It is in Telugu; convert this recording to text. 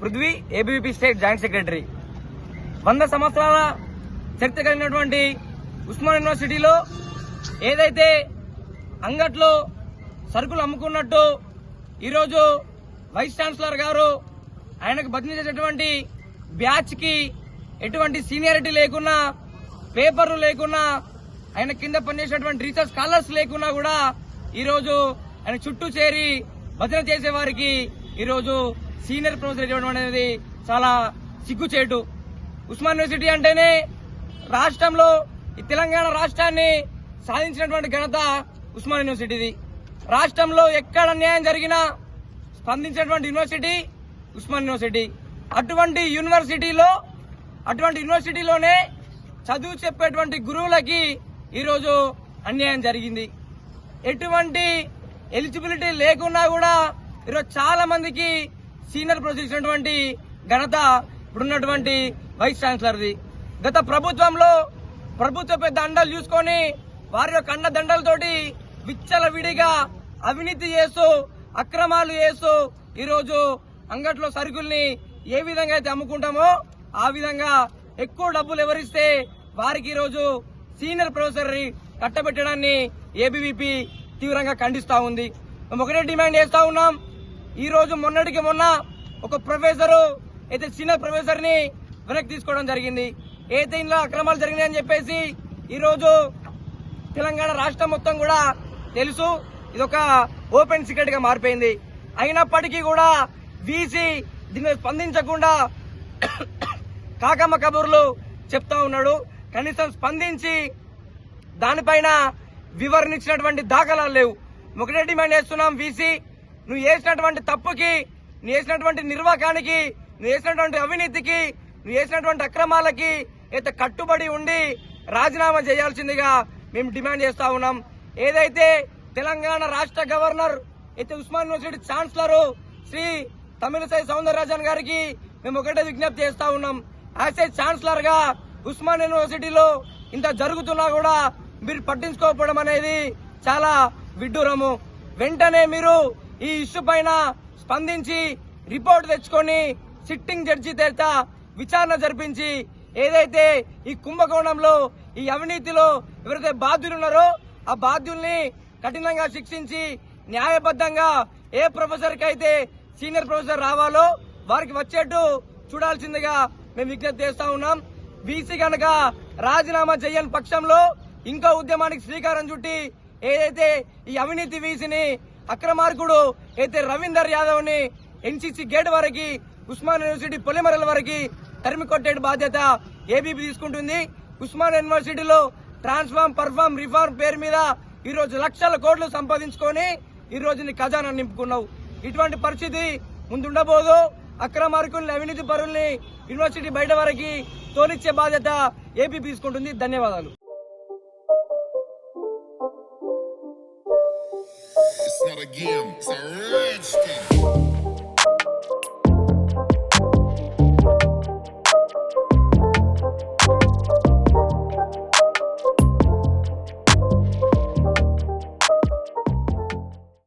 Prithvi ABVP state joint secretary. వంద సంవత్సరాల చరిత్ర కలిగినటువంటి ఉస్మాన్ యూనివర్సిటీలో ఏదైతే అంగట్లో సరుకులు అమ్ముకున్నట్టు ఈరోజు వైస్ ఛాన్సలర్ గారు ఆయనకు బదిలీ చేసేటువంటి ఎటువంటి సీనియారిటీ లేకున్నా పేపర్లు లేకున్నా ఆయన కింద పనిచేసినటువంటి రీసెర్చ్ స్కాలర్స్ లేకున్నా కూడా ఈరోజు ఆయన చుట్టూ చేరి భజన చేసే వారికి ఈరోజు సీనియర్ ప్రొఫెసర్ ఇవ్వడం అనేది చాలా సిగ్గుచేటు. ఉస్మాన్ యూనివర్సిటీ అంటేనే రాష్ట్రంలో ఈ తెలంగాణ రాష్ట్రాన్ని సాధించినటువంటి ఘనత ఉస్మాన్ యూనివర్సిటీది. రాష్ట్రంలో ఎక్కడ అన్యాయం జరిగినా స్పందించినటువంటి యూనివర్సిటీ ఉస్మాన్ యూనివర్సిటీ. అటువంటి యూనివర్సిటీలో అటువంటి యూనివర్సిటీలోనే చదువు చెప్పేటువంటి గురువులకి ఈరోజు అన్యాయం జరిగింది. ఎటువంటి ఎలిజిబిలిటీ లేకున్నా కూడా ఈరోజు చాలా మందికి సీనియర్ ప్రొసెసినటువంటి ఘనత ఇప్పుడున్నటువంటి వైస్ ఛాన్సలర్ది. గత ప్రభుత్వంలో ప్రభుత్వ పెద్ద అండలు చూసుకొని వారి యొక్క అండదండలతోటి విచ్చల విడిగా అవినీతి చేస్తూ అక్రమాలు చేస్తూ ఈరోజు అంగట్లో సరుకుల్ని ఏ విధంగా అయితే అమ్ముకుంటామో ఆ విధంగా ఎక్కువ డబ్బులు ఎవరిస్తే వారికి ఈరోజు సీనియర్ ప్రొఫెసర్ కట్టబెట్టడాన్ని ఏబీవీపీ తీవ్రంగా ఖండిస్తా ఉంది. మేము ఒకటే డిమాండ్ చేస్తా ఉన్నాం. ఈ రోజు మొన్నటికి మొన్న ఒక ప్రొఫెసరు అయితే చిన్న ప్రొఫెసర్ని వెనక్కి తీసుకోవడం జరిగింది. ఏదైతే ఇందులో అక్రమాలు జరిగినాయని చెప్పేసి ఈరోజు తెలంగాణ రాష్ట్రం మొత్తం కూడా తెలుసు. ఇది ఒక ఓపెన్ సీక్రెట్గా మారిపోయింది. అయినప్పటికీ కూడా వీసీ దీని స్పందించకుండా కాకమ్మ కబుర్లు చెప్తా ఉన్నాడు. కనీసం స్పందించి దానిపైన వివరణ ఇచ్చినటువంటి దాఖలాలు లేవు. ఒకటే డిమాండ్ చేస్తున్నాం వీసీ నువ్వు చేసినటువంటి తప్పుకి నువ్వు చేసినటువంటి నిర్వాకానికి నువ్వు చేసినటువంటి అవినీతికి నువ్వు చేసినటువంటి అక్రమాలకి అయితే కట్టుబడి ఉండి రాజీనామా చేయాల్సిందిగా మేము డిమాండ్ చేస్తా ఉన్నాం. ఏదైతే తెలంగాణ రాష్ట్ర గవర్నర్ అయితే ఉస్మాన్ యూనివర్సిటీ ఛాన్సలర్ శ్రీ తమిళసై సౌందరరాజన్ గారికి మేము ఒకటే విజ్ఞప్తి చేస్తా ఉన్నాం. యాజ్ ఏ ఛాన్సలర్గా ఉస్మాన్ యూనివర్సిటీలో ఇంత జరుగుతున్నా కూడా మీరు పట్టించుకోకపోవడం అనేది చాలా విడ్డూరము. వెంటనే మీరు ఈ ఇష్యూ పైన స్పందించి రిపోర్ట్ తెచ్చుకొని సిట్టింగ్ జడ్జి చేత విచారణ జరిపించి ఏదైతే ఈ కుంభకోణంలో ఈ అవినీతిలో ఎవరైతే బాధ్యులు ఉన్నారో ఆ బాధ్యుల్ని కఠినంగా శిక్షించి న్యాయబద్ధంగా ఏ ప్రొఫెసర్కి అయితే సీనియర్ ప్రొఫెసర్ రావాలో వారికి వచ్చేట్టు చూడాల్సిందిగా మేము విజ్ఞప్తి చేస్తా ఉన్నాం. బీసీ కనుక రాజీనామా చేయని పక్షంలో ఇంకా ఉద్యమానికి శ్రీకారం చుట్టి ఏదైతే ఈ అవినీతి వీసిని అక్రమార్కుడు అయితే రవీందర్ యాదవ్ని ఎన్సీసీ గేట్ వరకు ఉస్మాన్ యూనివర్సిటీ పొలిమరల వరకు తరిమి కొట్టే బాధ్యత ఏబీపీ తీసుకుంటుంది. ఉస్మాన్ యూనివర్సిటీలో ట్రాన్స్ఫార్మ్ పర్ఫార్మ్ రిఫార్మ్ పేరు మీద ఈ రోజు లక్షల కోట్లు సంపాదించుకొని ఈ రోజు నీ ఖజానా నింపుకున్నావు. ఇటువంటి పరిస్థితి ముందుండబోదు. అక్రమార్కుల్ని అవినీతి పరుల్ని యూనివర్సిటీ బయట వరకు తోలిచ్చే బాధ్యత ఏపీ తీసుకుంటుంది. ధన్యవాదాలు. again. It's a redskin.